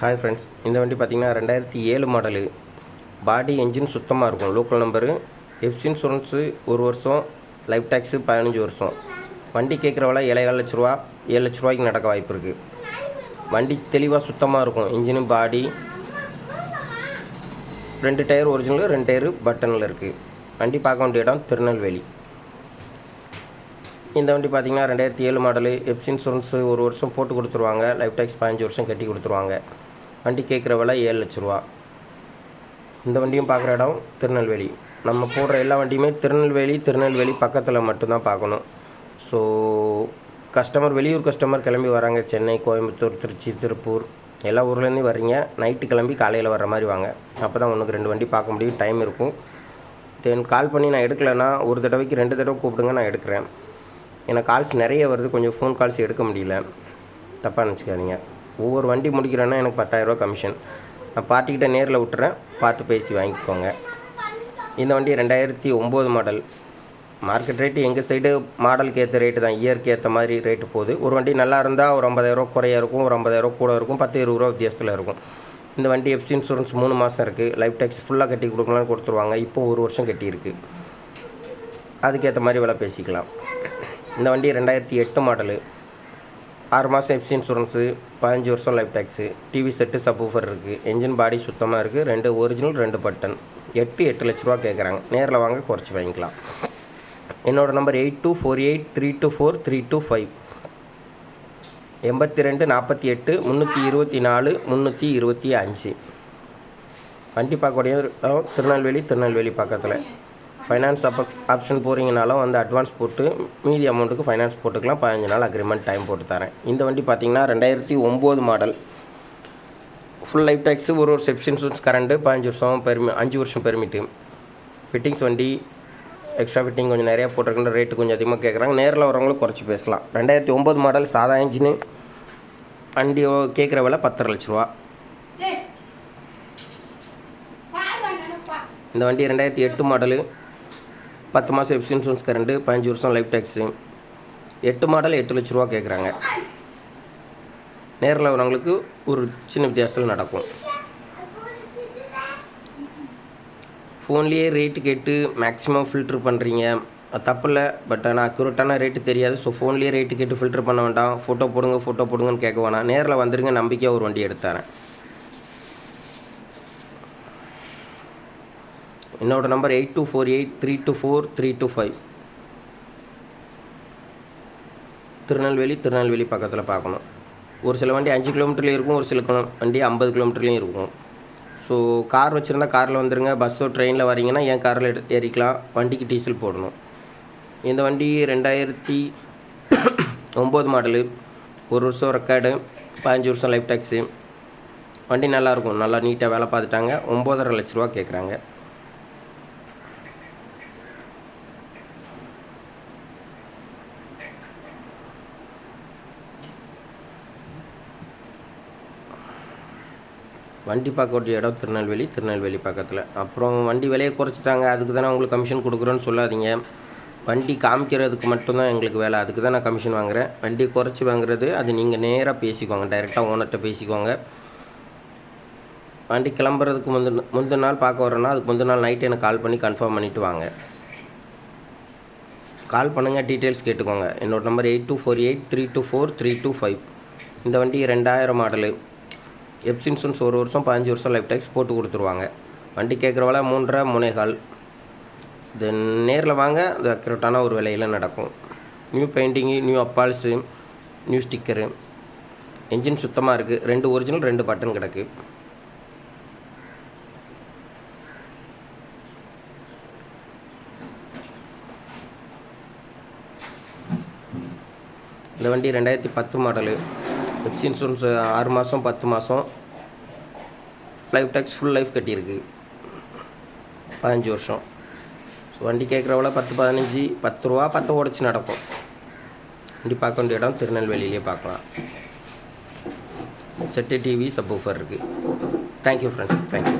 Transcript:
Hi friends இந்த வண்டி பார்த்தீங்கன்னா ரெண்டாயிரத்தி ஏழு மாடலு பாடி என்ஜின் சுத்தமாக இருக்கும். லோக்கல் நம்பரு எஃப்சி இன்சூரன்ஸு ஒரு வருஷம் லைஃப் டேக்ஸு பதினஞ்சு வருஷம். வண்டி கேட்குற விலை ஏழேகால் லட்ச ரூபா ஏழு லட்ச ரூபாய்க்கு நடக்க வாய்ப்பு இருக்குது வண்டி தெளிவாக சுத்தமாக இருக்கும். இன்ஜினு பாடி ரெண்டு டயர் ஒரிஜினல் ரெண்டு டயரு பட்டனில் இருக்குது வண்டி பார்க்க வேண்டிய இடம் திருநெல்வேலி. இந்த வண்டி பார்த்தீங்கன்னா ரெண்டாயிரத்தி ஏழு மாடலு எப்சி இன்சூரன்ஸு ஒரு வருஷம் போட்டு கொடுத்துருவாங்க. லைஃப் டேக்ஸ் பதினஞ்சு வருஷம் கட்டி கொடுத்துருவாங்க. வண்டி கேட்குற விலை ஏழு லட்ச ரூபா. இந்த வண்டியும் பார்க்குற இடம் திருநெல்வேலி. நம்ம போடுற எல்லா வண்டியுமே திருநெல்வேலி திருநெல்வேலி பக்கத்தில் மட்டும்தான் பார்க்கணும். ஸோ கஸ்டமர் வெளியூர் கஸ்டமர் கிளம்பி வராங்க. சென்னை கோயம்புத்தூர் திருச்சி திருப்பூர். எல்லா ஊர்லேருந்து வர்றீங்க. நைட்டு கிளம்பி காலையில் வர்ற மாதிரி வாங்க. அப்போ தான் ஒன்றுக்கு ரெண்டு வண்டி பார்க்க முடியும். டைம் இருக்கும். தென் கால் பண்ணி நான் எடுக்கலைன்னா ஒரு தடவைக்கு ரெண்டு தடவை கூப்பிடுங்க நான் எடுக்கிறேன். எனக்கு கால்ஸ் நிறைய வருது. கொஞ்சம் ஃபோன் கால்ஸ் எடுக்க முடியல. தப்பாக நினச்சிக்காதீங்க. ஒவ்வொரு வண்டி முடிக்கிறேன்னா எனக்கு பத்தாயிரரூவா கமிஷன் நான் பார்ட்டிக்கிட்ட நேரில் விட்டுறேன். பார்த்து பேசி வாங்கிக்கோங்க. இந்த வண்டி ரெண்டாயிரத்தி ஒம்பது மாடல் மார்க்கெட் ரேட்டு எங்கள் சைடு மாடலுக்கு ஏற்ற ரேட்டு தான். இயருக்கு ஏற்ற மாதிரி ரேட்டு போகுது. ஒரு வண்டி நல்லா இருந்தால் ஒரு ஐம்பதாயிரரூவா குறையா இருக்கும். ஒரு ஐம்பதாயிரரூவா கூட இருக்கும். பத்து இருபது ரூபா வித்தியாசத்தில் இருக்கும். இந்த வண்டி எஃப்சி இன்சூரன்ஸ் மூணு மாதம் இருக்குது லைஃப் டேக்ஸ் ஃபுல்லாக கட்டி கொடுக்கலாம்னு கொடுத்துருவாங்க. இப்போ ஒரு வருஷம் கட்டியிருக்கு. அதுக்கேற்ற மாதிரி விலை பேசிக்கலாம். இந்த வண்டி ரெண்டாயிரத்தி எட்டு மாடலு ஆறு மாதம் எஃப்சி இன்சூரன்ஸு பதினஞ்சு வருஷம் life tax TV set subwoofer இருக்குது என்ஜின் பாடி சுத்தமாக இருக்குது ரெண்டு ஒரிஜினல் ரெண்டு பட்டன் எட்டு எட்டு லட்ச ரூபா கேட்குறாங்க நேரில் வாங்க குறைச்சி வாங்கிக்கலாம். என்னோடய number eight two four eight three two four three two five எண்பத்தி ரெண்டு நாற்பத்தி எட்டு முந்நூற்றி இருபத்தி நாலு முந்நூற்றி இருபத்தி அஞ்சு. வண்டி பார்க்கக்கூடிய திருநெல்வேலி திருநெல்வேலி பக்கத்தில். ஃபைனான்ஸ் ஆப்ஷன் போகிறீங்கனாலும் வந்து அட்வான்ஸ் போட்டு மீதி அமௌண்ட்டுக்கு ஃபைனான்ஸ் போட்டுக்கலாம். பதினஞ்சு நாள் அக்ரிமெண்ட் டைம் போட்டு தரேன். இந்த வண்டி பார்த்தீங்கன்னா ரெண்டாயிரத்தி ஒம்பது மாடல் ஃபுல் லைஃப் டேக்ஸு ஒரு ஒரு செப்ஷன் இன்சூரன்ஸ் கரண்ட்டு பதினஞ்சு வருஷம் பெர்மி அஞ்சு வருஷம் பெர்மிட்டு ஃபிட்டிங்ஸ் வண்டி எக்ஸ்ட்ரா ஃபிட்டிங் கொஞ்சம் நிறையா போட்டிருக்கின்ற ரேட்டு கொஞ்சம் அதிகமாக கேட்குறாங்க நேரில் வரவங்களும் குறைச்சி பேசலாம். ரெண்டாயிரத்தி ஒம்பது மாடல் சாதா இன்ஜினு வண்டி கேட்குற விலை பத்தரை லட்ச ரூபா. இந்த வண்டி ரெண்டாயிரத்தி எட்டு மாடலு பத்து மாதம் எஃப்சி இன்சூரன்ஸ் கரண்ட்டு பதினஞ்சு வருஷம் லைஃப் டேக்ஸு எட்டு மாடல் எட்டு லட்ச ரூபா கேட்குறாங்க நேரில் வரவங்களுக்கு ஒரு சின்ன வித்தியாசத்தில் நடக்கும். ஃபோன்லேயே ரேட்டு கேட்டு மேக்ஸிமம் ஃபில்ட்ரு பண்ணுறீங்க அது தப்பில்லை பட் ஆனால் அக்யூரேட்டான ரேட்டு தெரியாது. ஸோ ஃபோன்லேயே ரேட்டு கேட்டு ஃபில்ட்ரு பண்ண வேண்டாம். ஃபோட்டோ போடுங்க ஃபோட்டோ போடுங்கன்னு கேட்க வேணாம். நேரில் வந்துருங்க நம்பிக்கையாக ஒரு வண்டி எடுத்தாரேன் என்னோட number eight two four eight three two four three two five Tirunelveli Tirunelveli பக்கத்தில் பார்க்கணும் ஒரு சில வண்டி அஞ்சு கிலோமீட்டர்லேயும் இருக்கும் ஒரு சில கிலோ வண்டி ஐம்பது கிலோமீட்டர்லேயும் இருக்கும். ஸோ கார் வச்சுருந்தா காரில் வந்துடுங்க பஸ்ஸோ ட்ரெயினில் வரீங்கன்னா என் காரில் எடு ஏறிக்கலாம்? வண்டிக்கு டீசல் போடணும். இந்த வண்டி ரெண்டாயிரத்தி ஒம்பது மாடலு ஒரு வருஷம் ரெக்கார்டு பதினஞ்சு வருஷம் லைஃப் டேக்ஸு வண்டி நல்லாயிருக்கும் நல்லா நீட்டாக வேலை பார்த்துட்டாங்க. ஒம்போதரை லட்ச ரூபா கேட்குறாங்க வண்டி பார்க்க வேண்டிய இடம் திருநெல்வேலி திருநெல்வேலி பக்கத்தில். அப்புறம் வண்டி விலையை குறைச்சிட்டாங்க. அதுக்கு தானே உங்களுக்கு கமிஷன் கொடுக்குறோன்னு சொல்லாதீங்க. வண்டி காமிக்கிறதுக்கு மட்டும்தான் எங்களுக்கு வேலை. அதுக்கு தான் நான் கமிஷன் வாங்குகிறேன் வண்டி குறைச்சி வாங்குறது அது நீங்கள் நேராக பேசிக்கோங்க. டைரெக்டாக ஓனர்கிட்ட பேசிக்கோங்க. வண்டி கிளம்புறதுக்கு முந்தின முந்தின நாள் பார்க்க வரேன்னா அதுக்கு முந்தின நாள் நைட்டு எனக்கு கால் பண்ணி கன்ஃபார்ம் பண்ணிவிட்டு வாங்க. கால் பண்ணுங்கள் டீட்டெயில்ஸ் கேட்டுக்கோங்க. என்னோடய number eight two four eight three two four three two five இந்த வண்டி ரெண்டாயிரம் மாடலு எப்சி இன்சூரன்ஸ் ஒரு வருஷம் பதினஞ்சு வருஷம் லைஃப் டேக்ஸ் போட்டு கொடுத்துருவாங்க. வண்டி கேட்குற விலை மூன்றரை மூணே தென் நேரில் வாங்க அது அக்யூரேட்டான ஒரு விலையில் நடக்கும். நியூ பெயிண்டிங்கு நியூ அப்பால்ஸு நியூ ஸ்டிக்கரு என்ஜின் சுத்தமாக இருக்குது ரெண்டு ஒரிஜினல் ரெண்டு பட்டன் கிடக்கு. இந்த வண்டி ரெண்டாயிரத்தி பத்து மாடலு ஹெல்த் இன்சூரன்ஸ் ஆறு மாதம் பத்து மாதம் லைஃப் டேக்ஸ் ஃபுல் லைஃப் கட்டியிருக்கு. பதினஞ்சு வருஷம். ஸோ வண்டி கேட்குறவள பத்து பதினஞ்சு பத்து ரூபா பத்து உடச்சி நடக்கும். வண்டி பார்க்க வேண்டிய இடம் திருநெல்வேலியிலே பார்க்கலாம். செட்டு டிவி சப்போஃபர் இருக்குது thank you friends thank you